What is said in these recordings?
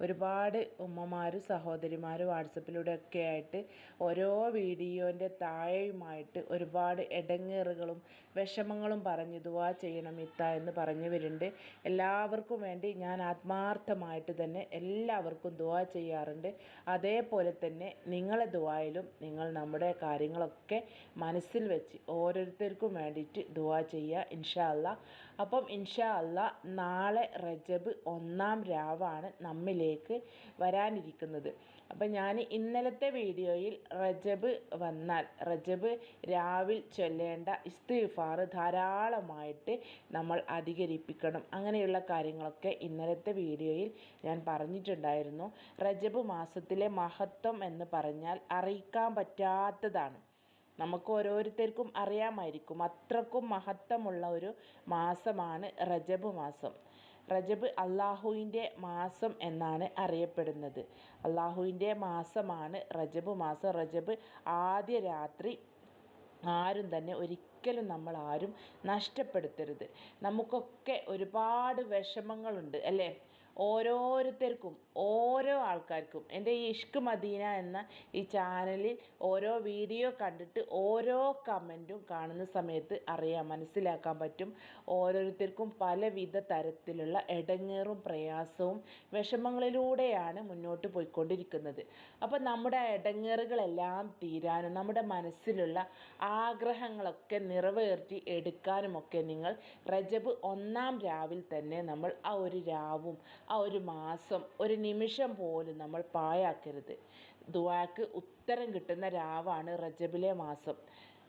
ഒരുപാട് ഉമ്മമാരും സഹോദരിമാരും വാട്സപ്പിലൂടെയൊക്കെ ആയിട്ട് ഓരോ വീഡിയോന്റെ താഴെയുമായിട്ട് ഒരുപാട് ഇടങ്ങേറുകളും വിഷമങ്ങളും പറഞ്ഞ് ദുവാ ചെയ്യണം ഇത്ത എന്ന് പറഞ്ഞു വരുന്നുണ്ട്. എല്ലാവർക്കും വേണ്ടി ഞാൻ ആത്മാർത്ഥമായിട്ട് തന്നെ എല്ലാവർക്കും ദുവാ ചെയ്യാറുണ്ട്. അതേപോലെ തന്നെ നിങ്ങളെ ദുവായിലും നിങ്ങൾ നമ്മുടെ കാര്യങ്ങളൊക്കെ മനസ്സിൽ വെച്ച് ഓരോരുത്തർക്കും വേണ്ടിയിട്ട് ദുവാ ചെയ്യുക ഇൻഷാ അല്ല അപ്പം ഇൻഷാ അല്ല നാളെ റജബ് ഒന്നാം രാവാണ് നമ്മിലേക്ക് വരാനിരിക്കുന്നത്. അപ്പം ഞാൻ ഇന്നലത്തെ വീഡിയോയിൽ റജബ് വന്നാൽ റജബ് രാവിൽ ചൊല്ലേണ്ട ഇസ്തിഫാർ ധാരാളമായിട്ട് നമ്മൾ അധികരിപ്പിക്കണം. അങ്ങനെയുള്ള കാര്യങ്ങളൊക്കെ ഇന്നലത്തെ വീഡിയോയിൽ ഞാൻ പറഞ്ഞിട്ടുണ്ടായിരുന്നു. റജബ് മാസത്തിലെ മഹത്വം എന്ന് പറഞ്ഞാൽ അറിയിക്കാൻ പറ്റാത്തതാണ്. നമുക്ക് ഓരോരുത്തർക്കും അറിയാമായിരിക്കും. അത്രക്കും മഹത്വമുള്ള ഒരു മാസമാണ് റജബ് മാസം. റജബ് അള്ളാഹുവിന്റെ മാസം എന്നാണ് അറിയപ്പെടുന്നത്. അള്ളാഹുവിന്റെ മാസമാണ് റജബ് മാസം. റജബ് ആദ്യ രാത്രി ആരും തന്നെ ഒരിക്കലും നമ്മൾ ആരും നഷ്ടപ്പെടുത്തരുത്. നമുക്കൊക്കെ ഒരുപാട് വിഷമങ്ങളുണ്ട് അല്ലേ? ഓരോരുത്തർക്കും ഓരോ ആൾക്കാർക്കും. എന്റെ ഈ ഇഷ്ക് മദീന എന്ന ഈ ചാനലിൽ ഓരോ വീഡിയോ കണ്ടിട്ട് ഓരോ കമന്റും കാണുന്ന സമയത്ത് അറിയാം മനസ്സിലാക്കാൻ പറ്റും. ഓരോരുത്തർക്കും പലവിധ തരത്തിലുള്ള ഇടങ്ങേറും പ്രയാസവും വിഷമങ്ങളിലൂടെയാണ് മുന്നോട്ട് പോയിക്കൊണ്ടിരിക്കുന്നത്. അപ്പോൾ നമ്മുടെ ഇടങ്ങേറുകളെല്ലാം തീരാനും നമ്മുടെ മനസ്സിലുള്ള ആഗ്രഹങ്ങളൊക്കെ നിറവേറ്റി എടുക്കാനുമൊക്കെ നിങ്ങൾ റജബ് ഒന്നാം രാവിൽ തന്നെ നമ്മൾ ആ ഒരു രാവും ആ ഒരു മാസം ഒരു നിമിഷം പോലും നമ്മൾ പാഴാക്കരുത്. ദുആക്ക് ഉത്തരം കിട്ടുന്ന രാവാണ് റജബിലെ മാസം.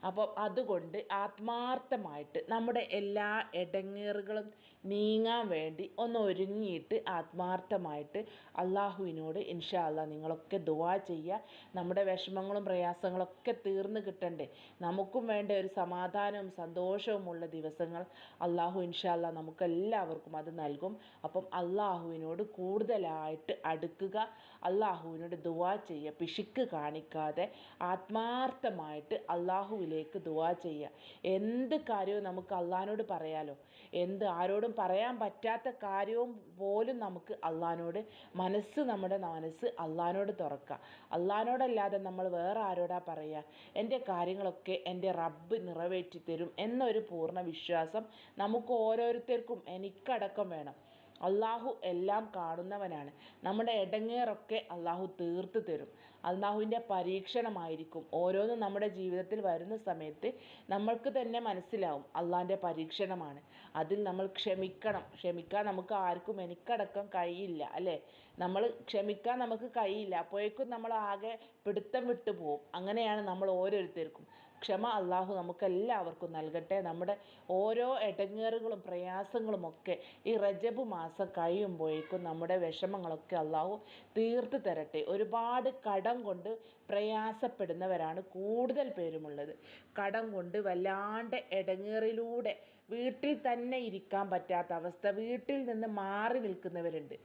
അപ്പം അതുകൊണ്ട് ആത്മാർത്ഥമായിട്ട് നമ്മുടെ എല്ലാ ഇടങ്ങേറുകളും നീങ്ങാൻ വേണ്ടി ഒന്ന് ഒരുങ്ങിയിട്ട് ആത്മാർത്ഥമായിട്ട് അള്ളാഹുവിനോട് ഇൻഷാ അല്ലാ നിങ്ങളൊക്കെ ദുവാ ചെയ്യുക. നമ്മുടെ വിഷമങ്ങളും പ്രയാസങ്ങളൊക്കെ തീർന്നു കിട്ടണ്ടേ. നമുക്കും വേണ്ട ഒരു സമാധാനവും സന്തോഷവുമുള്ള ദിവസങ്ങൾ അള്ളാഹു ഇൻഷാ അല്ലാ നമുക്കെല്ലാവർക്കും അത് നൽകും. അപ്പം അള്ളാഹുവിനോട് കൂടുതലായിട്ട് അടുക്കുക അള്ളാഹുവിനോട് ദുവാ ചെയ്യുക പിശുക്ക് കാണിക്കാതെ ആത്മാർത്ഥമായിട്ട് അള്ളാഹു അള്ളാഹുവിലേക്ക് ദുവാ ചെയ്യുക. എന്ത് കാര്യവും നമുക്ക് അള്ളഹാനോട് പറയാലോ. എന്ത് ആരോടും പറയാൻ പറ്റാത്ത കാര്യവും പോലും നമുക്ക് അള്ളഹാനോട് മനസ്സ് നമ്മുടെ മനസ്സ് അള്ളഹാനോട് തുറക്കുക അള്ളഹാനോടല്ലാതെ നമ്മൾ വേറെ ആരോടാ പറയുക എന്റെ കാര്യങ്ങളൊക്കെ എന്റെ റബ്ബ് നിറവേറ്റി തരും എന്നൊരു പൂർണ വിശ്വാസം നമുക്ക് ഓരോരുത്തർക്കും എനിക്കടക്കം വേണം. അള്ളാഹു എല്ലാം കാണുന്നവനാണ്. നമ്മുടെ ഇടങ്ങേറൊക്കെ അള്ളാഹു തീർത്ത് തരും. അള്ളാഹുവിന്റെ പരീക്ഷണമായിരിക്കും. ഓരോന്നും നമ്മുടെ ജീവിതത്തിൽ വരുന്ന സമയത്ത് നമ്മൾക്ക് തന്നെ മനസ്സിലാവും അള്ളാഹിന്റെ പരീക്ഷണമാണ്. അതിൽ നമ്മൾ ക്ഷമിക്കണം. ക്ഷമിക്കാൻ നമുക്ക് ആർക്കും എനിക്കടക്കം കഴിയില്ല അല്ലേ? നമ്മൾ ക്ഷമിക്കാൻ നമുക്ക് കഴിയില്ല. അപ്പോഴേക്കും നമ്മൾ ആകെ പിടുത്തം വിട്ടു പോകും അങ്ങനെയാണ് നമ്മൾ ഓരോരുത്തർക്കും. ക്ഷമ അള്ളാഹു നമുക്കെല്ലാവർക്കും നൽകട്ടെ. നമ്മുടെ ഓരോ ഇടങ്ങേറുകളും പ്രയാസങ്ങളും ഒക്കെ ഈ റജബ് മാസം കഴിയുമ്പോഴേക്കും നമ്മുടെ വിഷമങ്ങളൊക്കെ അള്ളാഹു തീർത്ത് തരട്ടെ. ഒരുപാട് കടം കൊണ്ട് പ്രയാസപ്പെടുന്നവരാണ് കൂടുതൽ പേരുമുള്ളത്. കടം കൊണ്ട് വല്ലാണ്ട് ഇടങ്ങേറിലൂടെ വീട്ടിൽ തന്നെ ഇരിക്കാൻ പറ്റാത്ത അവസ്ഥ വീട്ടിൽ നിന്ന് മാറി നിൽക്കുന്നവരുണ്ട്.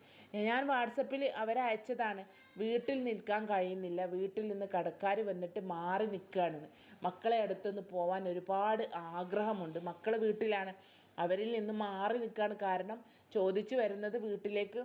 ഞാൻ വാട്സപ്പിൽ അയച്ചതാണ് വീട്ടിൽ നിൽക്കാൻ കഴിയുന്നില്ല. വീട്ടിൽ നിന്ന് കടക്കാർ വന്നിട്ട് മാറി നിൽക്കുകയാണെന്ന് മക്കളെ അടുത്തൊന്ന് പോവാൻ ഒരുപാട് ആഗ്രഹമുണ്ട്. മക്കൾ വീട്ടിലാണ്. അവരിൽ നിന്ന് മാറി നിൽക്കുകയാണ്. കാരണം ചോദിച്ചു വരുന്നത് വീട്ടിലേക്ക്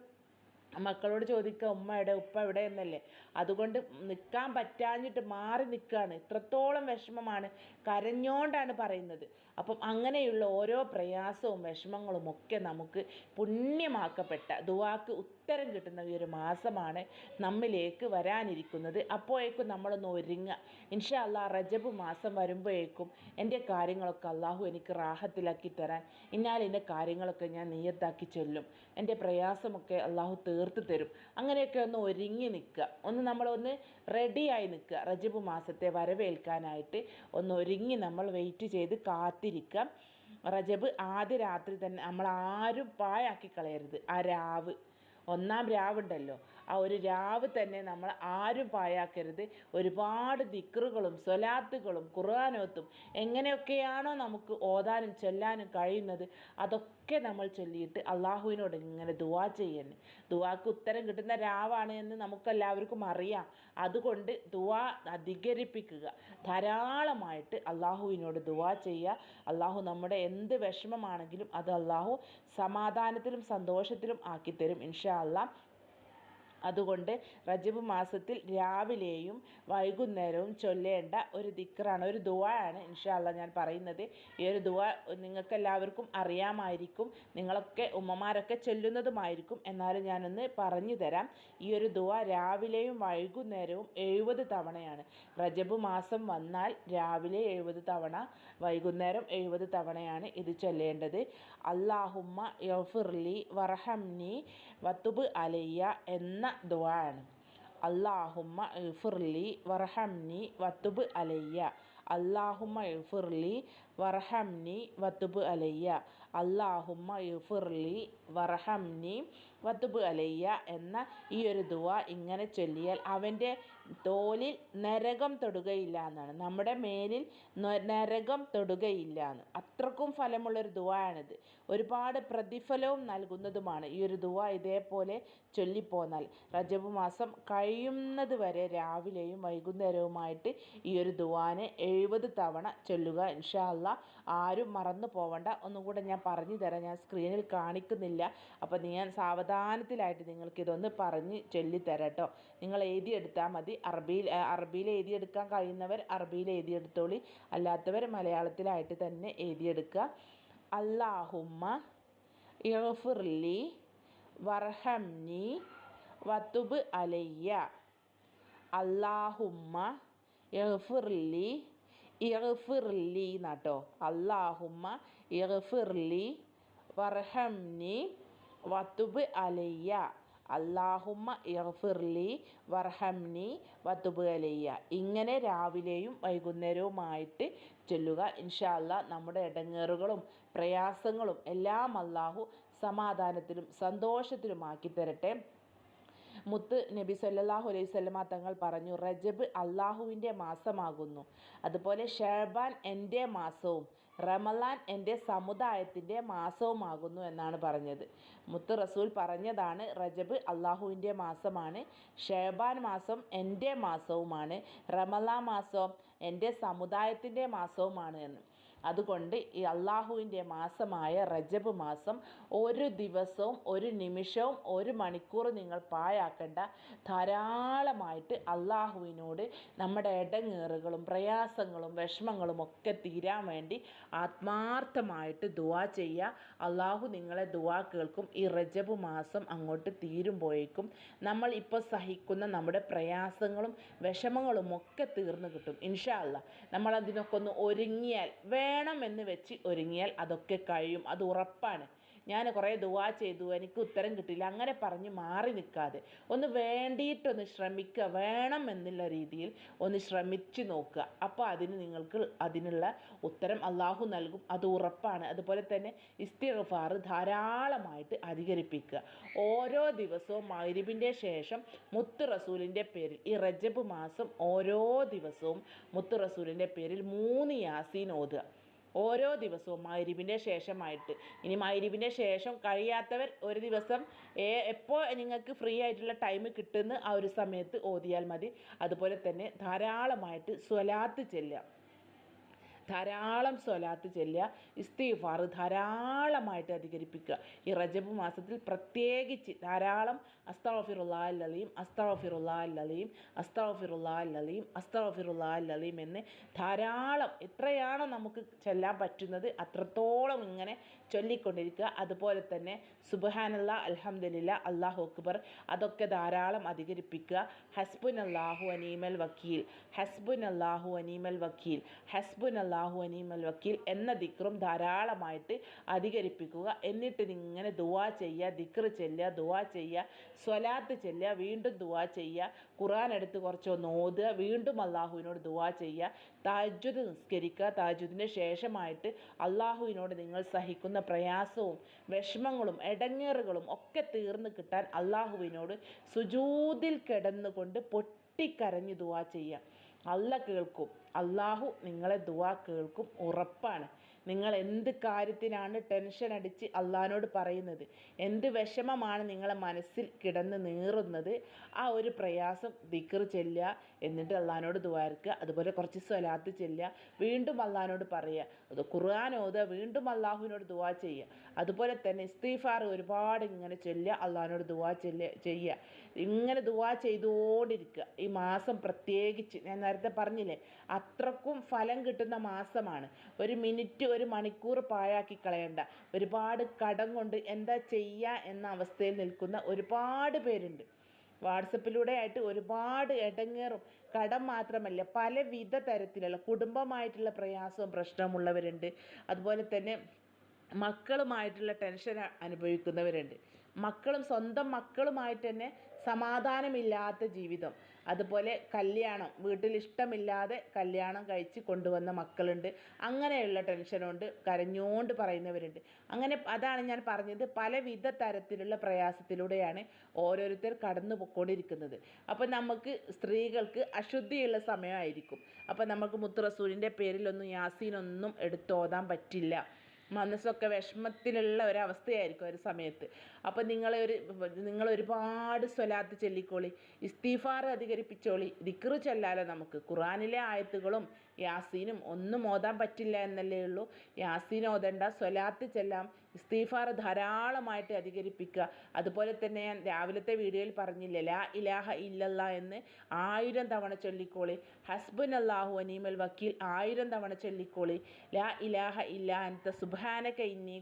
മക്കളോട് ചോദിക്കുക ഉമ്മ എവിടെ? ഉപ്പ എവിടെ? എന്നല്ലേ. അതുകൊണ്ട് നിൽക്കാൻ പറ്റാഞ്ഞിട്ട് മാറി നിൽക്കുകയാണ്. ഇത്രത്തോളം വിഷമമാണ്. കരഞ്ഞോണ്ടാണ് പറയുന്നത്. അപ്പം അങ്ങനെയുള്ള ഓരോ പ്രയാസവും വിഷമങ്ങളും ഒക്കെ നമുക്ക് പുണ്യമാക്കപ്പെട്ട ദുവാക്ക് ഉത്തരം കിട്ടുന്ന ഈ ഒരു മാസമാണ് നമ്മിലേക്ക് വരാനിരിക്കുന്നത്. അപ്പോഴേക്കും നമ്മളൊന്ന് ഒരുങ്ങുക. ഇൻഷാ അല്ലാ റജബ് മാസം വരുമ്പോഴേക്കും എന്റെ കാര്യങ്ങളൊക്കെ അള്ളാഹു എനിക്ക് റാഹത്തിലാക്കി തരാൻ ഇന്നാൽ എന്റെ കാര്യങ്ങളൊക്കെ ഞാൻ നീയത്താക്കി ചൊല്ലും. എന്റെ പ്രയാസമൊക്കെ അള്ളാഹു തീർത്ത് തരും. അങ്ങനെയൊക്കെ ഒന്ന് ഒരുങ്ങി നിൽക്കുക. ഒന്ന് നമ്മളൊന്ന് റെഡിയായി നിൽക്കുക. റജബ് മാസത്തെ വരവേൽക്കാനായിട്ട് ഒന്ന് ഒരുങ്ങി നമ്മൾ വെയിറ്റ് ചെയ്ത് കാത്തിരിക്കാം. റജബ് ആദ്യ രാത്രി തന്നെ നമ്മൾ ആരും പായാക്കി കളയരുത്. ആ രാവ്. ഒന്നാം രാവുണ്ടല്ലോ. ആ ഒരു രാവ് തന്നെ നമ്മൾ ആരും പാഴാക്കരുത്. ഒരുപാട് ദിക്റുകളും സ്വലാത്തുകളും ഖുർആാനോത്തും എങ്ങനെയൊക്കെയാണോ നമുക്ക് ഓതാനും ചൊല്ലാനും കഴിയുന്നത് അതൊക്കെ നമ്മൾ ചൊല്ലിയിട്ട് അള്ളാഹുവിനോട് ഇങ്ങനെ ദുവാ ചെയ്യുന്നു ദുവാക്ക് ഉത്തരം കിട്ടുന്ന രാവാണ് എന്ന് നമുക്കെല്ലാവർക്കും അറിയാം. അതുകൊണ്ട് ദുവാ അധികരിപ്പിക്കുക. ധാരാളമായിട്ട് അള്ളാഹുവിനോട് ദുവാ ചെയ്യുക. അള്ളാഹു നമ്മുടെ എന്ത് വിഷമമാണെങ്കിലും അത് അള്ളാഹു സമാധാനത്തിലും സന്തോഷത്തിലും ആക്കിത്തരും ഇൻഷാ അള്ളാഹ് അതുകൊണ്ട് റജബ് മാസത്തിൽ രാവിലെയും വൈകുന്നേരവും ചൊല്ലേണ്ട ഒരു ദിക്റാണ് ഒരു ദുവായാണ് ഇൻഷാല്ല ഞാൻ പറയുന്നത്. ഈ ഒരു ദുവ നിങ്ങൾക്ക് എല്ലാവർക്കും അറിയാമായിരിക്കും നിങ്ങളൊക്കെ ഉമ്മമാരൊക്കെ ചൊല്ലുന്നതുമായിരിക്കും. എന്നാലും ഞാനൊന്ന് പറഞ്ഞു തരാം ഈ ഒരു ദുവ രാവിലെയും വൈകുന്നേരവും എഴുപത് തവണയാണ്. റജബ് മാസം വന്നാൽ രാവിലെ എഴുപത് തവണ വൈകുന്നേരം എഴുപത് തവണയാണ് ഇത് ചൊല്ലേണ്ടത്. അള്ളാഹുമ്മ യഫിർലി വറഹംനി വത്തുബ് അലയ്യ എന്ന ദുആണ് അള്ളാഹുമ്മ ഇഫിർലി വർഹംനി വത്തുബ് അലയ്യ. അള്ളാഹുമ്മ ഇഫിർലി വർഹംനി വത്തുബ് അലയ്യ. അള്ളാഹുമ്മ ഇഫിർലി വർഹംനി വത്തുബ് അലയ്യ എന്ന ഈ ഒരു ദുആ ഇങ്ങനെ ചൊല്ലിയാൽ അവന്റെ തോലിൽ നരകം തൊടുകയില്ല എന്നാണ്. നമ്മുടെ മേലിൽ നരകം തൊടുകയില്ല എന്ന്. അത്രക്കും ഫലമുള്ളൊരു ദുവാണിത് ഒരുപാട് പ്രതിഫലവും നൽകുന്നതുമാണ് ഈ ഒരു ദുവ ഇതേപോലെ ചൊല്ലിപ്പോന്നാൽ. റജബ് മാസം കഴിയുന്നത് വരെ രാവിലെയും വൈകുന്നേരവുമായിട്ട് ഈ ഒരു ദുവാനെ എഴുപത് തവണ ചൊല്ലുക. ഇൻഷാ അല്ല ആരും മറന്നു പോവണ്ട. ഒന്നും കൂടെ ഞാൻ പറഞ്ഞു തരാം. ഞാൻ സ്ക്രീനിൽ കാണിക്കുന്നില്ല. അപ്പോൾ ഞാൻ സാവധാനത്തിലായിട്ട് നിങ്ങൾക്ക് ഇതൊന്ന് പറഞ്ഞ് ചൊല്ലിത്തരാം കേട്ടോ നിങ്ങൾ എഴുതിയെടുത്താൽ മതി. അറബിയിൽ അറബിയിൽ എഴുതിയെടുക്കാൻ കഴിയുന്നവർ അറബിയിൽ എഴുതിയെടുത്തോളി. അല്ലാത്തവർ മലയാളത്തിലായിട്ട് തന്നെ എഴുതിയെടുക്കുക. അല്ലാഹുമ്മ ഇഫിർലി വർഹംനി വത്തുബ് അലയ്യ. അല്ലാഹുമ്മ ഇഫിർലി ഇഗ്ഫിർലി എന്നാട്ടോ. അള്ളാഹുമ്മ ഇഗ്ഫിർലി വർഹംനി വത്തുബ് അലയ്യ. അള്ളാഹുമ്മ ഇഗ്ഫിർലി വർഹംനി വത്തുബലിയ ഇങ്ങനെ രാവിലെയും വൈകുന്നേരവുമായിട്ട് ചൊല്ലുക. ഇൻഷാല്ല നമ്മുടെ ഇടങ്ങേറുകളും പ്രയാസങ്ങളും എല്ലാം അള്ളാഹു സമാധാനത്തിലും സന്തോഷത്തിലുമാക്കി തരട്ടെ. മുത്ത് നബി സല്ലാഹു അലൈഹി സ്വലമ തങ്ങൾ പറഞ്ഞു റജബ് അള്ളാഹുവിന്റെ മാസമാകുന്നു. അതുപോലെ ഷേബാൻ എന്റെ മാസവും റമലാൻ എന്റെ സമുദായത്തിന്റെ മാസവുമാകുന്നു എന്നാണ് പറഞ്ഞത്. മുത്ത് റസൂൽ പറഞ്ഞതാണ് റജബ് അള്ളാഹുവിന്റെ മാസമാണ് ഷെബാൻ മാസം എന്റെ മാസവുമാണ് റമലാൻ മാസം എന്റെ സമുദായത്തിന്റെ മാസവുമാണ് എന്ന്. അതുകൊണ്ട് ഈ അള്ളാഹുവിന്റെ മാസമായ റജബ് മാസം ഒരു ദിവസവും ഒരു നിമിഷവും ഒരു മണിക്കൂർ നിങ്ങൾ പാഴാക്കേണ്ട. ധാരാളമായിട്ട് അള്ളാഹുവിനോട് നമ്മുടെ ഇടങ്ങേറുകളും പ്രയാസങ്ങളും വിഷമങ്ങളും ഒക്കെ തീരാൻ വേണ്ടി ആത്മാർത്ഥമായിട്ട് ദുവാ ചെയ്യുക. അള്ളാഹു നിങ്ങളെ ദുവാ കേൾക്കും. ഈ റജബ് മാസം അങ്ങോട്ട് തീരുമ്പോഴേക്കും നമ്മൾ ഇപ്പോൾ സഹിക്കുന്ന നമ്മുടെ പ്രയാസങ്ങളും വിഷമങ്ങളും ഒക്കെ തീർന്നു കിട്ടും. ഇൻഷാ അല്ല നമ്മൾ അതിനൊക്കെ ഒന്ന് ഒരുങ്ങിയാൽ വേണമെന്ന് വെച്ച് ഒരുങ്ങിയാൽ അതൊക്കെ കഴിയും. അത് ഉറപ്പാണ്. ഞാൻ കുറേ ദുവാ ചെയ്തു. എനിക്ക് ഉത്തരം കിട്ടില്ല അങ്ങനെ പറഞ്ഞ് മാറി നിൽക്കാതെ ഒന്ന് വേണ്ടിയിട്ടൊന്ന് ശ്രമിക്കുക. വേണം എന്നുള്ള രീതിയിൽ ഒന്ന് ശ്രമിച്ചു നോക്കുക. അപ്പോൾ അതിന് നിങ്ങൾക്ക് അതിനുള്ള ഉത്തരം അള്ളാഹു നൽകും. അത് ഉറപ്പാണ്. അതുപോലെ തന്നെ ഇസ്തിഗ്ഫാർ ധാരാളമായിട്ട് അധികരിപ്പിക്കുക. ഓരോ ദിവസവും മൈരിബിന്റെ ശേഷം മുത്ത് റസൂലിന്റെ പേരിൽ ഈ റജബ് മാസം ഓരോ ദിവസവും മുത്ത് റസൂലിന്റെ പേരിൽ മൂന്ന് യാസീൻ ഓതുക. ഓരോ ദിവസവും മഗ്രിബിന്റെ ശേഷമായിട്ട്. ഇനി മഗ്രിബിന്റെ ശേഷം കഴിയാത്തവർ ഒരു ദിവസം എപ്പോൾ നിങ്ങൾക്ക് ഫ്രീ ആയിട്ടുള്ള ടൈം കിട്ടുന്ന ആ ഒരു സമയത്ത് ഓതിയാൽ മതി. അതുപോലെ തന്നെ ധാരാളമായിട്ട് സ്വലാത്ത് ചെല്ലുക. ധാരാളം സ്വലാത്ത് ചെല്ലുക ഇസ്തീഫാർ ധാരാളമായിട്ട് അധികരിപ്പിക്കുക. ഈ റജബ് മാസത്തിൽ പ്രത്യേകിച്ച് ധാരാളം അസ്താഫിറുല്ലാ അല്ലീം അസ്താഫിറുല്ലാ അല്ലീം അസ്താഫിറുല്ലാ അല്ലീം അസ്താഫിറുല്ലാ അല്ലീം എന്ന് ധാരാളം എത്രയാണോ നമുക്ക് ചെല്ലാൻ പറ്റുന്നത് അത്രത്തോളം ഇങ്ങനെ ചൊല്ലിക്കൊണ്ടിരിക്കുക. അതുപോലെ തന്നെ സുബഹാനല്ല അലഹമ്മദില്ല അള്ളാഹു അക്ബർ അതൊക്കെ ധാരാളം അധികരിപ്പിക്കുക. ഹസ്ബുൻ അള്ളാഹു അനീമൽ വക്കീൽ ഹസ്ബുൻ അള്ളാഹു അനീമൽ വക്കീൽ ഹസ്ബുൻ അള്ളാഹു ഹസ്ബുനല്ലാഹു അനീമൽ വക്കീൽ എന്ന ദിക്റും ധാരാളമായിട്ട് അധികരിപ്പിക്കുക. എന്നിട്ട് ഇങ്ങനെ ദുവാ ചെയ്യുക ദിക്റ് ചെല്ലുക ദുവാ ചെയ്യുക സ്വലാത്ത് ചെല്ലുക വീണ്ടും ദുവാ ചെയ്യുക ഖുറാൻ എടുത്ത് കുറച്ചൊന്ന് ഓതുക വീണ്ടും അള്ളാഹുവിനോട് ദുവാ ചെയ്യുക താജുദ് നിസ്കരിക്കുക. താജുദിന് ശേഷമായിട്ട് അള്ളാഹുവിനോട് നിങ്ങൾ സഹിക്കുന്ന പ്രയാസവും വിഷമങ്ങളും എടങ്ങേറുകളും ഒക്കെ തീർന്നു കിട്ടാൻ അള്ളാഹുവിനോട് സുജൂതിൽ കിടന്നുകൊണ്ട് പൊട്ടിക്കരഞ്ഞു ദുവാ ചെയ്യുക. അല്ല കേൾക്കും. അള്ളാഹു നിങ്ങളെ ദുവാ കേൾക്കും ഉറപ്പാണ്. നിങ്ങൾ എന്ത് കാര്യത്തിനാണ് ടെൻഷൻ അടിച്ച് അള്ളാഹിനോട് പറയുന്നത്? എന്ത് വിഷമമാണ് നിങ്ങളെ മനസ്സിൽ കിടന്ന് നീറുന്നത്? ആ ഒരു പ്രയാസം ദിക്കർ ചെല്ലുക എന്നിട്ട് അള്ളഹാനോട് ദ്വാരക്കുക അതുപോലെ കുറച്ച് സ്വലാത്ത് ചെല്ലുക. വീണ്ടും അള്ളഹാനോട് പറയുക. അത് ഖുർആൻ ഓതുക. വീണ്ടും അള്ളാഹുവിനോട് ദുവാ ചെയ്യുക. അതുപോലെ തന്നെ ഇസ്തീഫാർ ഒരുപാട് ഇങ്ങനെ ചൊല്ലുക. അള്ളഹാനോട് ദുവാ ചെല്ലുക ചെയ്യുക. ഇങ്ങനെ ദുവാ ചെയ്തുകൊണ്ടിരിക്കുക. ഈ മാസം പ്രത്യേകിച്ച് ഞാൻ നേരത്തെ പറഞ്ഞില്ലേ അത്രക്കും ഫലം കിട്ടുന്ന മാസമാണ്. ഒരു മിനിറ്റ് ഒരു മണിക്കൂർ പാഴാക്കി കളയണ്ട. ഒരുപാട് കടം കൊണ്ട് എന്താ ചെയ്യുക എന്ന അവസ്ഥയിൽ നിൽക്കുന്ന ഒരുപാട് പേരുണ്ട്. വാട്സപ്പിലൂടെ ആയിട്ട് ഒരുപാട് ഇടങ്ങേറും കടം മാത്രമല്ല പലവിധ തരത്തിലുള്ള കുടുംബമായിട്ടുള്ള പ്രയാസവും പ്രശ്നമുള്ളവരുണ്ട്. അതുപോലെ തന്നെ മക്കളുമായിട്ടുള്ള ടെൻഷൻ അനുഭവിക്കുന്നവരുണ്ട്. മക്കളും സ്വന്തം മക്കളുമായിട്ട് തന്നെ സമാധാനമില്ലാത്ത ജീവിതം. അതുപോലെ കല്യാണം വീട്ടിൽ ഇഷ്ടമില്ലാതെ കല്യാണം കഴിച്ച് കൊണ്ടുവന്ന മക്കളുണ്ട്. അങ്ങനെയുള്ള ടെൻഷനുണ്ട് കരഞ്ഞുകൊണ്ട് പറയുന്നവരുണ്ട്. അങ്ങനെ അതാണ് ഞാൻ പറഞ്ഞത് പലവിധ തരത്തിലുള്ള പ്രയാസത്തിലൂടെയാണ് ഓരോരുത്തർ കടന്നു പോയിക്കൊണ്ടിരിക്കുന്നത് അപ്പോൾ നമുക്ക് സ്ത്രീകൾക്ക് അശുദ്ധിയുള്ള സമയമായിരിക്കും. അപ്പോൾ നമുക്ക് മുത്ത് റസൂലിന്റെ പേരിലൊന്നും യാസീനൊന്നും എടുത്തോതാൻ പറ്റില്ല. മനസ്സൊക്കെ വിഷമത്തിലുള്ള ഒരവസ്ഥയായിരിക്കും ഒരു സമയത്ത്. അപ്പോൾ നിങ്ങളൊരു നിങ്ങൾ ഒരുപാട് സ്വലാത്ത് ചൊല്ലിക്കോളി. ഇസ്തിഫാർ അധികരിപ്പിച്ചോളി. ദിക്റ് ചൊല്ലാലോ നമുക്ക്. ഖുറാനിലെ ആയത്തുകളും യാസീനും ഒന്നും ഓതാൻ പറ്റില്ല എന്നല്ലേ ഉള്ളൂ. യാസീൻ ഓതണ്ട. സ്വലാത്ത് ചെല്ലാം ഇസ്തീഫാർ ധാരാളമായിട്ട് അധികരിപ്പിക്കുക. അതുപോലെ തന്നെ ഞാൻ രാവിലത്തെ വീഡിയോയിൽ പറഞ്ഞില്ലേ ലാ ഇലാഹ ഇല്ലല്ല എന്ന് ആയിരം തവണ ചൊല്ലിക്കോളി. ഹസ്ബുൻ അള്ളാഹു അനീമൽ വക്കീൽ ആയിരം തവണ ചൊല്ലിക്കോളി. ലാ ഇലാഹ ഇല്ല അനത്ത സുബാനക ഇന്നി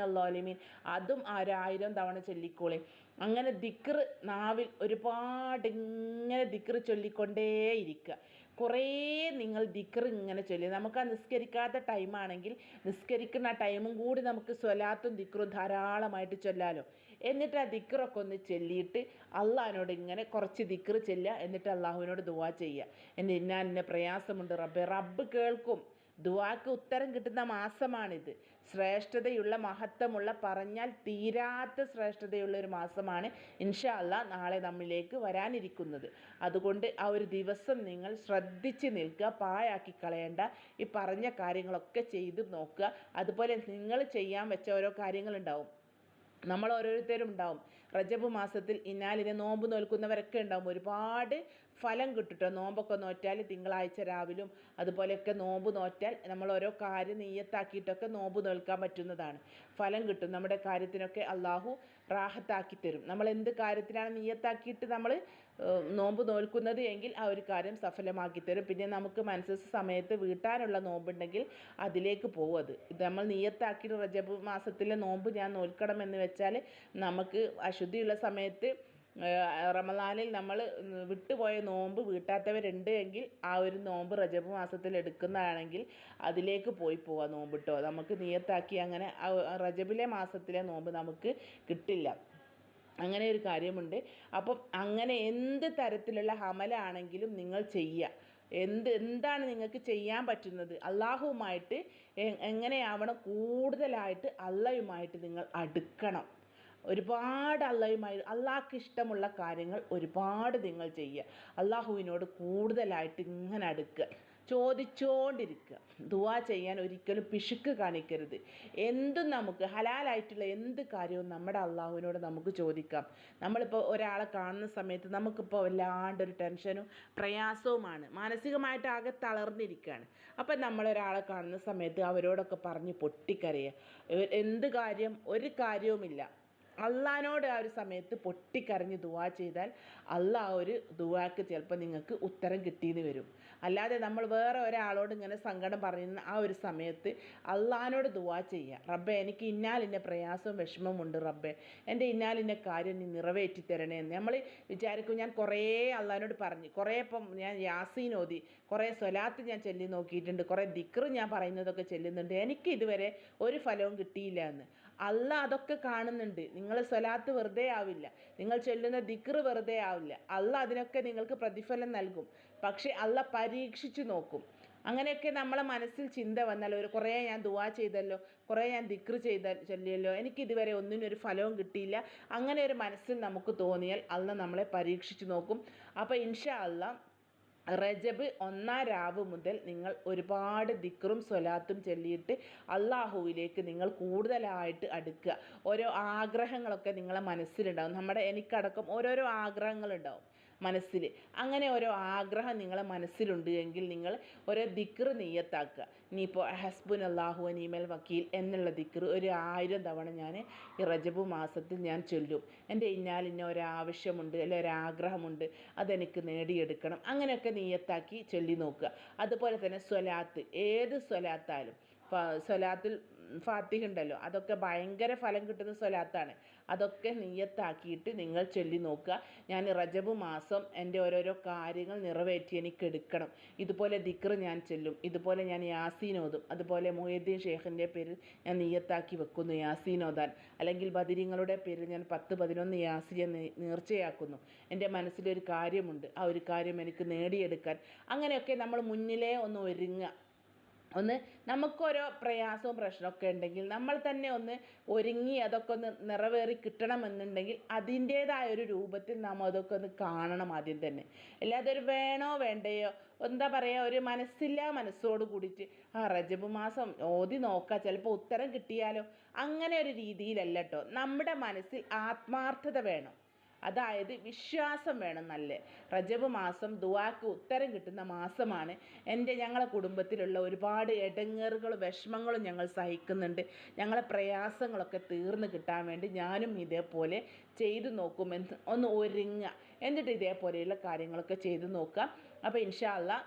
അള്ളാലിമീൻ അതും ആരായിരം തവണ ചൊല്ലിക്കോളി. അങ്ങനെ ദിക്ർ നാവിൽ ഒരുപാട് ഇങ്ങനെ ദിക്റ് ചൊല്ലിക്കൊണ്ടേയിരിക്കുക കുറേ നിങ്ങൾ ദിക്ർ ഇങ്ങനെ ചൊല്ലി നമുക്ക് ആ നിസ്കരിക്കാത്ത ടൈമാണെങ്കിൽ നിസ്കരിക്കുന്ന ടൈമും കൂടി നമുക്ക് സ്വലാത്തും ദിക്റും ധാരാളമായിട്ട് ചൊല്ലാലോ. എന്നിട്ട് ആ ദിക്റൊക്കെ ഒന്ന് ചൊല്ലിയിട്ട് അള്ളാഹിനോട് ഇങ്ങനെ കുറച്ച് ദിക്ർ ചെല്ലുക. എന്നിട്ട് അള്ളാഹുവിനോട് ദുവാ ചെയ്യുക. എന്റെ ഇന്ന ഇന്ന പ്രയാസമുണ്ട് റബ്ബെ. റബ്ബ് കേൾക്കും. ദുവാക്ക് ഉത്തരം കിട്ടുന്ന മാസമാണിത്. ശ്രേഷ്ഠതയുള്ള മഹത്വമുള്ള പറഞ്ഞാൽ തീരാത്ത ശ്രേഷ്ഠതയുള്ള ഒരു മാസമാണ് ഇൻഷാ നാളെ നമ്മിലേക്ക് വരാനിരിക്കുന്നത്. അതുകൊണ്ട് ആ ഒരു ദിവസം നിങ്ങൾ ശ്രദ്ധിച്ച് നിൽക്കുക പായാക്കി കളയേണ്ട. ഈ പറഞ്ഞ കാര്യങ്ങളൊക്കെ ചെയ്ത് നോക്കുക. അതുപോലെ നിങ്ങൾ ചെയ്യാൻ വെച്ച ഓരോ കാര്യങ്ങളുണ്ടാവും. നമ്മൾ ഓരോരുത്തരും ഉണ്ടാവും. റജബ് മാസത്തിൽ ഇന്നാലിനെ നോമ്പ് നോൽക്കുന്നവരൊക്കെ ഉണ്ടാവും. ഒരുപാട് ഫലം കിട്ടുട്ടോ. നോമ്പൊക്കെ നോറ്റാൽ തിങ്കളാഴ്ച രാവിലും അതുപോലെയൊക്കെ നോമ്പ് നോറ്റാൽ നമ്മൾ ഓരോ കാര്യം നെയ്യത്താക്കിയിട്ടൊക്കെ നോമ്പ് നോൽക്കാൻ പറ്റുന്നതാണ്. ഫലം കിട്ടും. നമ്മുടെ കാര്യത്തിനൊക്കെ അള്ളാഹു റാഹത്താക്കി തരും. നമ്മൾ എന്ത് കാര്യത്തിനാണ് നെയ്യത്താക്കിയിട്ട് നമ്മൾ നോമ്പ് നോൽക്കുന്നത് എങ്കിൽ ആ ഒരു കാര്യം സഫലമാക്കി തരും പിന്നെ നമുക്ക് മനസ്സ് സമയത്ത് വീട്ടാനുള്ള നോമ്പുണ്ടെങ്കിൽ അതിലേക്ക് പോകും അത്. ഇത് നമ്മൾ നിയത്താക്കിയിട്ട് റജബ് മാസത്തിലെ നോമ്പ് ഞാൻ നോൽക്കണം എന്ന് വെച്ചാൽ നമുക്ക് അശുദ്ധിയുള്ള സമയത്ത് റമദാനിൽ നമ്മൾ വിട്ടുപോയ നോമ്പ് വീട്ടാത്തവരുണ്ട് എങ്കിൽ ആ ഒരു നോമ്പ് റജബ് മാസത്തിൽ എടുക്കുന്നതാണെങ്കിൽ അതിലേക്ക് പോയി പോവാം നോമ്പിട്ടോ നമുക്ക് നിയത്താക്കി അങ്ങനെ ആ റജബിലെ മാസത്തിലെ നോമ്പ് നമുക്ക് കിട്ടില്ല. അങ്ങനെ ഒരു കാര്യമുണ്ട്. അപ്പം അങ്ങനെ എന്ത് തരത്തിലുള്ള ഹമലാണെങ്കിലും നിങ്ങൾ ചെയ്യുക എന്ത് എന്താണ് നിങ്ങൾക്ക് ചെയ്യാൻ പറ്റുന്നത്? അള്ളാഹുവുമായിട്ട് എങ്ങനെയാവണം? കൂടുതലായിട്ട് അള്ളയുമായിട്ട് നിങ്ങൾ അടുക്കണം. ഒരുപാട് അള്ളയുമായി അള്ളാഹ്ക്ക് ഇഷ്ടമുള്ള കാര്യങ്ങൾ ഒരുപാട് നിങ്ങൾ ചെയ്യുക. അള്ളാഹുവിനോട് കൂടുതലായിട്ട് ഇങ്ങനെ അടുക്കുക. ചോദിച്ചുകൊണ്ടിരിക്കുക ദുവാ ചെയ്യാൻ ഒരിക്കലും പിശുക്ക് കാണിക്കരുത്. എന്തും നമുക്ക് ഹലാലായിട്ടുള്ള എന്ത് കാര്യവും നമ്മുടെ അള്ളാഹുവിനോട് നമുക്ക് ചോദിക്കാം. നമ്മളിപ്പോൾ ഒരാളെ കാണുന്ന സമയത്ത് നമുക്കിപ്പോൾ വല്ലാണ്ടൊരു ടെൻഷനും പ്രയാസവുമാണ്. മാനസികമായിട്ട് ആകെ തളർന്നിരിക്കുകയാണ്. അപ്പം നമ്മളൊരാളെ കാണുന്ന സമയത്ത് അവരോടൊക്കെ പറഞ്ഞ് പൊട്ടിക്കരയുക. എന്ത് കാര്യം? ഒരു കാര്യവുമില്ല. അള്ളഹാനോട് ആ ഒരു സമയത്ത് പൊട്ടിക്കരഞ്ഞ് ദുവാ ചെയ്താൽ അള്ള ഒരു ദുവാക്ക് ചിലപ്പോൾ നിങ്ങൾക്ക് ഉത്തരം കിട്ടിയെന്ന് വരും. അല്ലാതെ നമ്മൾ വേറെ ഒരാളോട് ഇങ്ങനെ സങ്കടം പറയുന്ന ആ ഒരു സമയത്ത് അള്ളഹാനോട് ദുവാ ചെയ്യുക റബ്ബെ എനിക്ക് ഇന്നാലിന്റെ പ്രയാസവും വിഷമമുണ്ട് റബ്ബെ. എന്റെ ഇന്നാലിന്റെ കാര്യം നീ നിറവേറ്റി തരണേ എന്ന്. നമ്മൾ വിചാരിക്കും ഞാൻ കുറേ അള്ളഹാനോട് പറഞ്ഞു. കുറേ ഇപ്പം ഞാൻ യാസീൻ ഓതി കുറേ സ്വലാത്ത് ഞാൻ ചൊല്ലി നോക്കിയിട്ടുണ്ട് കുറേ ദിക്റ് ഞാൻ പറയുന്നതൊക്കെ ചെല്ലുന്നുണ്ട്. എനിക്ക് ഇതുവരെ ഒരു ഫലവും കിട്ടിയില്ല എന്ന്. അല്ല അതൊക്കെ കാണുന്നുണ്ട്. നിങ്ങൾ സ്വലാത്ത് വെറുതെ ആവില്ല. നിങ്ങൾ ചൊല്ലുന്ന ദിക്ർ വെറുതെ ആവില്ല. അല്ല അതിനൊക്കെ നിങ്ങൾക്ക് പ്രതിഫലം നൽകും. പക്ഷേ അല്ല പരീക്ഷിച്ചു നോക്കും. അങ്ങനെയൊക്കെ നമ്മളെ മനസ്സിൽ ചിന്ത വന്നാൽ ഒരു കുറേ ഞാൻ ദുവാ ചെയ്തല്ലോ കുറേ ഞാൻ ദിക്ർ ചെയ്ത ചൊല്ലിയല്ലോ എനിക്ക് ഇതുവരെ ഒന്നിനും ഒരു ഫലവും കിട്ടിയില്ല. അങ്ങനെ ഒരു മനസ്സിൽ നമുക്ക് തോന്നിയാൽ അല്ല നമ്മളെ പരീക്ഷിച്ചു നോക്കും. അപ്പോൾ ഇൻഷാ അല്ല റജബ് ഒന്നാം രാവ് മുതൽ നിങ്ങൾ ഒരുപാട് ദിക്റും സ്വലാത്തും ചൊല്ലിയിട്ട് അള്ളാഹുവിലേക്ക് നിങ്ങൾ കൂടുതലായിട്ട് അടുക്കുക. ഓരോ ആഗ്രഹങ്ങളൊക്കെ നിങ്ങളെ മനസ്സിലുണ്ടാവും. നമ്മുടെ എനിക്കടക്കം ഓരോരോ ആഗ്രഹങ്ങളുണ്ടാവും. മനസ്സിൽ അങ്ങനെ ഓരോ ആഗ്രഹം നിങ്ങളെ മനസ്സിലുണ്ട് എങ്കിൽ നിങ്ങൾ ഓരോ ദിക്റ് നീ ഇനിയിപ്പോൾ ഹസ്ബുൻ അള്ളാഹു അനീമൽ വക്കീൽ എന്നുള്ള ദിക്ർ ഒരു ആയിരം തവണ ഞാൻ ഈ റജബ് മാസത്തിൽ ഞാൻ ചൊല്ലും. എന്റെ ഇന്നാൽ ഇന്ന ഒരാവശ്യമുണ്ട് അല്ലെ ഒരാഗ്രഹമുണ്ട് അതെനിക്ക് നേടിയെടുക്കണം. അങ്ങനെയൊക്കെ നീയത്താക്കി ചൊല്ലി നോക്കുക. അതുപോലെ തന്നെ സ്വലാത്ത്. ഏത് സ്വലാത്താലും സ്വലാത്തിൽ ഫാത്തിഹ ഉണ്ടല്ലോ അതൊക്കെ ഭയങ്കര ഫലം കിട്ടുന്ന സ്വലാത്താണ്. അതൊക്കെ നീയത്താക്കിയിട്ട് നിങ്ങൾ ചൊല്ലി നോക്കുക. ഞാൻ റജബ് മാസം എന്റെ ഓരോരോ കാര്യങ്ങൾ നിറവേറ്റി എനിക്ക് എടുക്കണം. ഇതുപോലെ ദിക്ർ ഞാൻ ചൊല്ലും. ഇതുപോലെ ഞാൻ യാസീൻ ഓതും. അതുപോലെ മൊഹീദ്ദീൻ ഷേഖിന്റെ പേരിൽ ഞാൻ നീയത്താക്കി വെക്കുന്നു യാസീൻ ഓതാൻ. അല്ലെങ്കിൽ ബദിരിങ്ങളുടെ പേരിൽ ഞാൻ പത്ത് പതിനൊന്ന് യാസിയെ നേർച്ചയാക്കുന്നു. എന്റെ മനസ്സിലൊരു കാര്യമുണ്ട്. ആ ഒരു കാര്യം എനിക്ക് നേടിയെടുക്കാൻ. അങ്ങനെയൊക്കെ നമ്മൾ മുന്നിലേ ഒന്ന് ഒരുങ്ങുക. ഒന്ന് നമുക്കൊരോ പ്രയാസവും പ്രശ്നമൊക്കെ ഉണ്ടെങ്കിൽ നമ്മൾ തന്നെ ഒന്ന് ഒരുങ്ങി അതൊക്കെ ഒന്ന് നിറവേറി കിട്ടണമെന്നുണ്ടെങ്കിൽ അതിന്റേതായ ഒരു രൂപത്തിൽ നാം അതൊക്കെ ഒന്ന് കാണണം ആദ്യം തന്നെ. അല്ലാതെ ഒരു വേണോ വേണ്ടയോ? എന്താ പറയുക ഒരു മനസ്സില്ലാ മനസ്സോട് കൂടിയിട്ട് ആ റജബ് മാസം ഓതി നോക്കാം ചിലപ്പോൾ ഉത്തരം കിട്ടിയാലോ? അങ്ങനെ ഒരു രീതിയിലല്ല കേട്ടോ നമ്മുടെ മനസ്സിൽ ആത്മാർത്ഥത വേണം. അതായത് വിശ്വാസം വേണം നല്ല. റജബ് മാസം ദുവാക്ക് ഉത്തരം കിട്ടുന്ന മാസമാണ്. എന്റെ ഞങ്ങളെ കുടുംബത്തിലുള്ള ഒരുപാട് ഇടങ്ങേറുകളും വിഷമങ്ങളും ഞങ്ങൾ സഹിക്കുന്നുണ്ട്. ഞങ്ങളെ പ്രയാസങ്ങളൊക്കെ തീർന്നു കിട്ടാൻ വേണ്ടി ഞാനും ഇതേപോലെ ചെയ്തു നോക്കുമെന്ന് ഒന്ന് ഒരുങ്ങുക. എന്നിട്ട് ഇതേപോലെയുള്ള കാര്യങ്ങളൊക്കെ ചെയ്തു നോക്കുക. അപ്പോൾ ഇൻഷാ അല്ലാ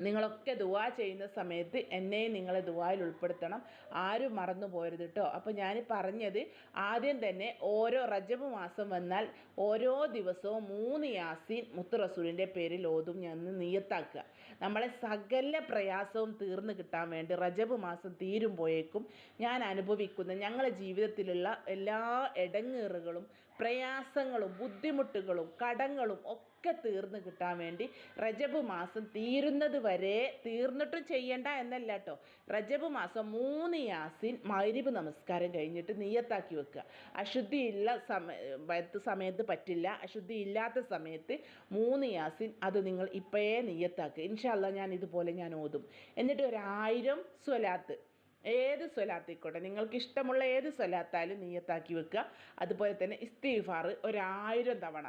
നിങ്ങളൊക്കെ ദുവാ ചെയ്യുന്ന സമയത്ത് എന്നെയും നിങ്ങളെ ദുവായിൽ ഉൾപ്പെടുത്തണം. ആരും മറന്നു പോരുത് കേട്ടോ അപ്പോൾ ഞാൻ പറഞ്ഞത് ആദ്യം തന്നെ ഓരോ റജബ് മാസം വന്നാൽ ഓരോ ദിവസവും മൂന്ന് യാസീൻ മുത്തു റസൂലിന്റെ പേരിൽ ഓതും ഞാൻ നിയത്താക്കുക. നമ്മളെ സകല പ്രയാസവും തീർന്നു കിട്ടാൻ വേണ്ടി റജബ് മാസം തീരുമ്പോഴേക്കും ഞാൻ അനുഭവിക്കുന്ന ഞങ്ങളുടെ ജീവിതത്തിലുള്ള എല്ലാ ഇടങ്ങേറുകളും പ്രയാസങ്ങളും ബുദ്ധിമുട്ടുകളും കടങ്ങളും ഒക്കെ തീർന്നു കിട്ടാൻ വേണ്ടി റജബ് മാസം തീരുന്നത് വരെ തീർന്നിട്ടും ചെയ്യണ്ട എന്നല്ല കേട്ടോ റജബ് മാസം മൂന്ന് യാസിൻ മൈരിബ് നമസ്കാരം കഴിഞ്ഞിട്ട് നീയത്താക്കി വെക്കുക. അശുദ്ധിയുള്ള സമയത്ത് സമയത്ത് പറ്റില്ല. അശുദ്ധി ഇല്ലാത്ത സമയത്ത് മൂന്ന് യാസിൻ അത് നിങ്ങൾ ഇപ്പോഴേ നീയത്താക്കുക. ഇൻഷാല്ല ഞാൻ ഇതുപോലെ ഞാൻ ഓതും. എന്നിട്ട് ഒരായിരം സ്വലാത്ത്. ഏത് സ്വലാത്തിക്കോട്ടെ നിങ്ങൾക്ക് ഇഷ്ടമുള്ള ഏത് സ്വലാത്തായാലും നീയത്താക്കി വെക്കുക. അതുപോലെ തന്നെ ഇസ്തീഫാർ ഒരായിരം തവണ.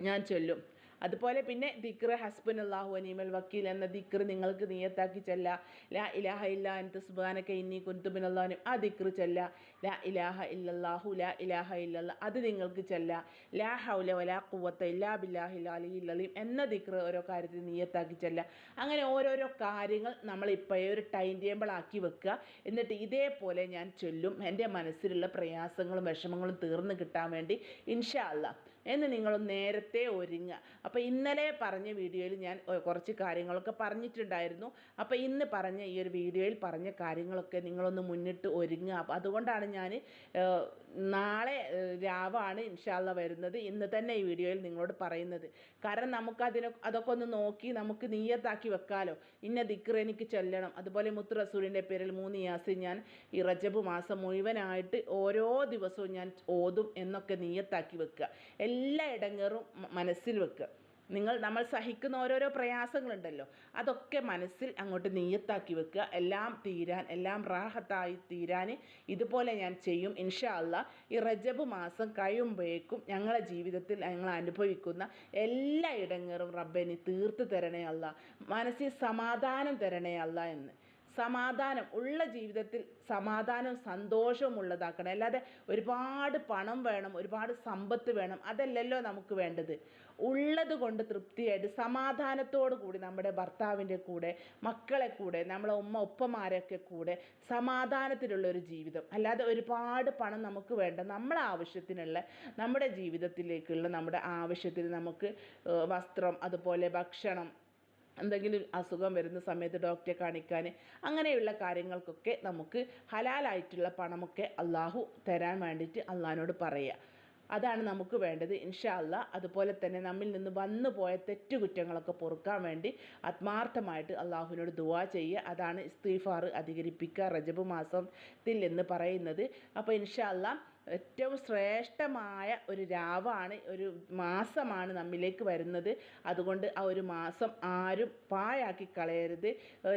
ഞാൻ ചൊല്ലും. അതുപോലെ പിന്നെ ദിക്ർ ഹസ്ബൻ അള്ളാഹു അനീമൽ വക്കീൽ എന്ന ദിക്ർ നിങ്ങൾക്ക് നിയത്താക്കി ചെല്ല. ലാ ഇലാഹ ഇല്ല അൻത സുബാനൊക്കെ ഇന്നി കുന്തുബിൻ അള്ളാഹുനും ആ ദിക്ർ ചെല്ല. ലാ ഇലാഹ ഇല്ലല്ലാഹു ലാ ഇലാഹ ഇല്ലല്ല അത് നിങ്ങൾക്ക് ചെല്ല. ലാ ഹൗല വലാ കുവത്ത ഇല്ലാ ബില്ലാഹി ലാലി ഇല്ലീം എന്ന ദിക്ർ ഓരോ കാര്യത്തിൽ നിയത്താക്കി ചെല്ല. അങ്ങനെ ഓരോരോ കാര്യങ്ങൾ നമ്മൾ ഇപ്പോഴേ ഒരു ടൈം ടേബിൾ ആക്കി വെക്കുക. എന്നിട്ട് ഇതേപോലെ ഞാൻ ചൊല്ലും. എന്റെ മനസ്സിലുള്ള പ്രയാസങ്ങളും വിഷമങ്ങളും തീർന്നു കിട്ടാൻ വേണ്ടി ഇൻഷാ അല്ല എന്ന് നിങ്ങൾ നേരത്തെ ഒരുങ്ങുക. അപ്പോൾ ഇന്നലെ പറഞ്ഞ വീഡിയോയിൽ ഞാൻ കുറച്ച് കാര്യങ്ങളൊക്കെ പറഞ്ഞിട്ടുണ്ടായിരുന്നു. അപ്പോൾ ഇന്ന് പറഞ്ഞ ഈ ഒരു വീഡിയോയിൽ പറഞ്ഞ കാര്യങ്ങളൊക്കെ നിങ്ങളൊന്ന് മുന്നിട്ട് ഒരുങ്ങുക. അതുകൊണ്ടാണ് ഞാൻ നാളെ രാവാണ് ഇൻഷാല്ല വരുന്നത്. ഇന്ന് തന്നെ ഈ വീഡിയോയിൽ നിങ്ങളോട് പറയുന്നത്. കാരണം നമുക്ക് അതിനെ അതൊക്കെ ഒന്ന് നോക്കി നമുക്ക് നീയത്താക്കി വെക്കാലോ. ഇന്ന ദിക്ർ എനിക്ക് ചൊല്ലണം. അതുപോലെ മുത്ത് റസൂലിന്റെ പേരിൽ മൂന്ന് യാസി ഞാൻ ഈ റജബ് മാസം മുഴുവനായിട്ട് ഓരോ ദിവസവും ഞാൻ ഓതും എന്നൊക്കെ നീയത്താക്കി വെക്കുക. എല്ലാ ഇടങ്ങേറും മനസ്സിൽ വെക്കുക. നിങ്ങൾ നമ്മൾ സഹിക്കുന്ന ഓരോരോ പ്രയാസങ്ങളുണ്ടല്ലോ. അതൊക്കെ മനസ്സിൽ അങ്ങോട്ട് നീയത്താക്കി വെക്കുക. എല്ലാം തീരാൻ എല്ലാം റാഹത്തായി തീരാൻ ഇതുപോലെ ഞാൻ ചെയ്യും. ഇൻഷാ അല്ല ഈ റജബ് മാസം കഴിയുമ്പോഴേക്കും ഞങ്ങളെ ജീവിതത്തിൽ ഞങ്ങൾ അനുഭവിക്കുന്ന എല്ലാ ഇടങ്ങറും റബ്ബനി തീർത്ത് തരണേ അല്ല. മനസ്സിൽ സമാധാനം തരണേ അല്ല എന്ന്. സമാധാനം ഉള്ള ജീവിതത്തിൽ സമാധാനവും സന്തോഷവും ഉള്ളതാക്കണം. അല്ലാതെ ഒരുപാട് പണം വേണം ഒരുപാട് സമ്പത്ത് വേണം അതല്ലല്ലോ നമുക്ക് വേണ്ടത്. ഉള്ളത് കൊണ്ട് തൃപ്തിയായിട്ട് സമാധാനത്തോടു കൂടി നമ്മുടെ ഭർത്താവിന്റെ കൂടെ മക്കളെ കൂടെ നമ്മളെ ഉമ്മ ഉപ്പമാരൊക്കെ കൂടെ സമാധാനത്തിലുള്ള ഒരു ജീവിതം. അല്ലാതെ ഒരുപാട് പണം നമുക്ക് വേണ്ട നമ്മളെ ആവശ്യത്തിനുള്ള നമ്മുടെ ജീവിതത്തിലേക്കുള്ള നമ്മുടെ ആവശ്യത്തിന് നമുക്ക് വസ്ത്രം അതുപോലെ ഭക്ഷണം എന്തെങ്കിലും അസുഖം വരുന്ന സമയത്ത് ഡോക്ടറെ കാണിക്കാൻ അങ്ങനെയുള്ള കാര്യങ്ങൾക്കൊക്കെ നമുക്ക് ഹലാലായിട്ടുള്ള പണമൊക്കെ അള്ളാഹു തരാൻ വേണ്ടിയിട്ട് അള്ളാഹിനോട് പറയുക. അതാണ് നമുക്ക് വേണ്ടത്. ഇൻഷാ അതുപോലെ തന്നെ നമ്മിൽ നിന്ന് വന്നു പോയ തെറ്റുകുറ്റങ്ങളൊക്കെ പൊറുക്കാൻ വേണ്ടി ആത്മാർത്ഥമായിട്ട് അള്ളാഹുവിനോട് ദുവാ ചെയ്യുക. അതാണ് ഇസ്തീഫാർ അധികരിപ്പിക്കുക. റജബ് മാസത്തിൽ എന്ന് പറയുന്നത്. അപ്പോൾ ഇൻഷാ ഏറ്റവും ശ്രേഷ്ഠമായ ഒരു രാവാണ് ഒരു മാസമാണ് നമ്മിലേക്ക് വരുന്നത്. അതുകൊണ്ട് ആ ഒരു മാസം ആരും പാഴാക്കി കളയരുത്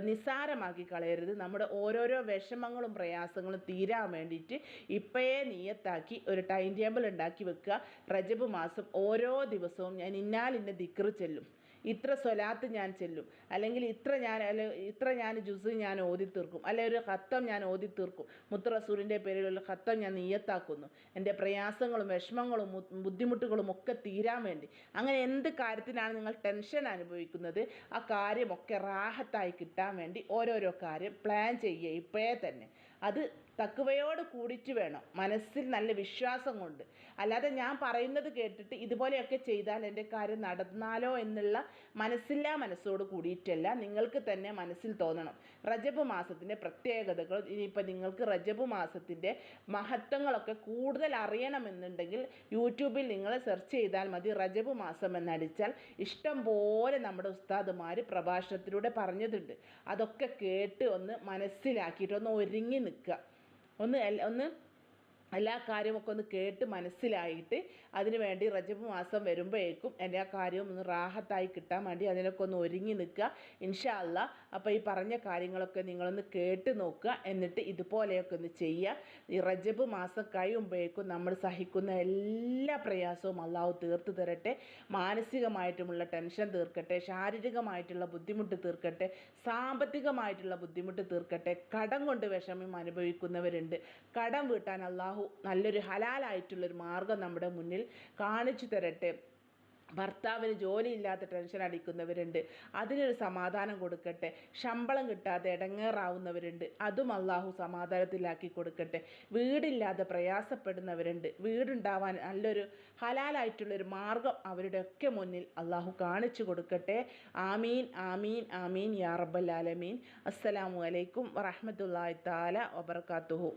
നിസ്സാരമാക്കി കളയരുത്. നമ്മുടെ ഓരോരോ വിഷമങ്ങളും പ്രയാസങ്ങളും തീരാൻ വേണ്ടിയിട്ട് ഇപ്പോഴേ നീയത്താക്കി ഒരു ടൈം ടേബിൾ ഉണ്ടാക്കി വെക്കുക. റജബ് മാസം ഓരോ ദിവസവും ഞാൻ ഇന്നാലിന്ന ദിക്റ് ചെല്ലും. ഇത്ര സ്വലാത്ത് ഞാൻ ചെല്ലും. അല്ലെങ്കിൽ ഇത്ര ഞാൻ അല്ലെ ഇത്ര ഞാൻ ജുസ് ഞാൻ ഓതി തീർക്കും. അല്ലെ ഒരു ഖത്തം ഞാൻ ഓതി തീർക്കും. മുത്ത് റസൂലിന്റെ പേരിലുള്ള ഖത്തം ഞാൻ നീയത്താക്കുന്നു. എന്റെ പ്രയാസങ്ങളും വിഷമങ്ങളും ബുദ്ധിമുട്ടുകളും ഒക്കെ തീരാൻ വേണ്ടി. അങ്ങനെ എന്ത് കാര്യത്തിനാണ് നിങ്ങൾ ടെൻഷൻ അനുഭവിക്കുന്നത്? ആ കാര്യമൊക്കെ റാഹത്തായി കിട്ടാൻ വേണ്ടി ഓരോരോ കാര്യം പ്ലാൻ ചെയ്യുക ഇപ്പോഴേ തന്നെ. അത് തക്കുവയോട് കൂടിയിട്ട് വേണം. മനസ്സിൽ നല്ല വിശ്വാസം കൊണ്ട്. അല്ലാതെ ഞാൻ പറയുന്നത് കേട്ടിട്ട് ഇതുപോലെയൊക്കെ ചെയ്താൽ എന്റെ കാര്യം നടന്നാലോ എന്നുള്ള മനസ്സില്ലാ മനസ്സോട് കൂടിയിട്ടല്ല നിങ്ങൾക്ക് തന്നെ മനസ്സിൽ തോന്നണം. റജബ് മാസത്തിന്റെ പ്രത്യേകതകൾ ഇനിയിപ്പോൾ നിങ്ങൾക്ക് റജബ് മാസത്തിന്റെ മഹത്വങ്ങളൊക്കെ കൂടുതൽ അറിയണമെന്നുണ്ടെങ്കിൽ യൂട്യൂബിൽ നിങ്ങൾ സെർച്ച് ചെയ്താൽ മതി റജബ് മാസം എന്നടിച്ചാൽ. ഇഷ്ടം പോലെ നമ്മുടെ ഉസ്താദുമാർ പ്രഭാഷണത്തിലൂടെ പറഞ്ഞിട്ടുണ്ട് അതൊക്കെ കേട്ട് ഒന്ന് മനസ്സിലാക്കിയിട്ട് ഒന്ന് ഒരുങ്ങി നിൽക്കുക. ഒന്ന് ഒന്ന് എല്ലാ കാര്യമൊക്കെ ഒന്ന് കേട്ട് മനസ്സിലായിട്ട് അതിന് വേണ്ടി റജബ് മാസം വരുമ്പോഴേക്കും എല്ലാ കാര്യവും ഒന്ന് റാഹത്തായി കിട്ടാൻ വേണ്ടി അതിനൊക്കെ ഒന്ന് ഒരുങ്ങി നിൽക്കുക. ഇൻഷാല്ല അപ്പോൾ ഈ പറഞ്ഞ കാര്യങ്ങളൊക്കെ നിങ്ങളൊന്ന് കേട്ട് നോക്കുക. എന്നിട്ട് ഇതുപോലെയൊക്കെ ഒന്ന് ചെയ്യുക. ഈ റജബ് മാസം കഴിയുമ്പോഴേക്കും നമ്മൾ സഹിക്കുന്ന എല്ലാ പ്രയാസവും അള്ളാഹു തീർത്ത് തരട്ടെ. മാനസികമായിട്ടുമുള്ള ടെൻഷൻ തീർക്കട്ടെ. ശാരീരികമായിട്ടുള്ള ബുദ്ധിമുട്ട് തീർക്കട്ടെ. സാമ്പത്തികമായിട്ടുള്ള ബുദ്ധിമുട്ട് തീർക്കട്ടെ. കടം കൊണ്ട് വിഷമം അനുഭവിക്കുന്നവരുണ്ട്. കടം വീട്ടാൻ അള്ളാഹു നല്ലൊരു ഹലാലായിട്ടുള്ളൊരു മാർഗം നമ്മുടെ മുന്നിൽ കാണിച്ചു തരട്ടെ. ഭർത്താവിന് ജോലിയില്ലാത്ത ടെൻഷൻ അടിക്കുന്നവരുണ്ട്. അതിനൊരു സമാധാനം കൊടുക്കട്ടെ. ശമ്പളം കിട്ടാതെ ഇടങ്ങേറാവുന്നവരുണ്ട് അതും അള്ളാഹു സമാധാനത്തിലാക്കി കൊടുക്കട്ടെ. വീടില്ലാതെ പ്രയാസപ്പെടുന്നവരുണ്ട്. വീടുണ്ടാവാൻ നല്ലൊരു ഹലാലായിട്ടുള്ളൊരു മാർഗം അവരുടെയൊക്കെ മുന്നിൽ അള്ളാഹു കാണിച്ചു കൊടുക്കട്ടെ. ആമീൻ ആമീൻ ആമീൻ യാ റബ്ബൽ ആലമീൻ. അസ്സലാമു അലൈക്കും വറഹമത്തല്ലാ താല വബർക്കാത്തുഹു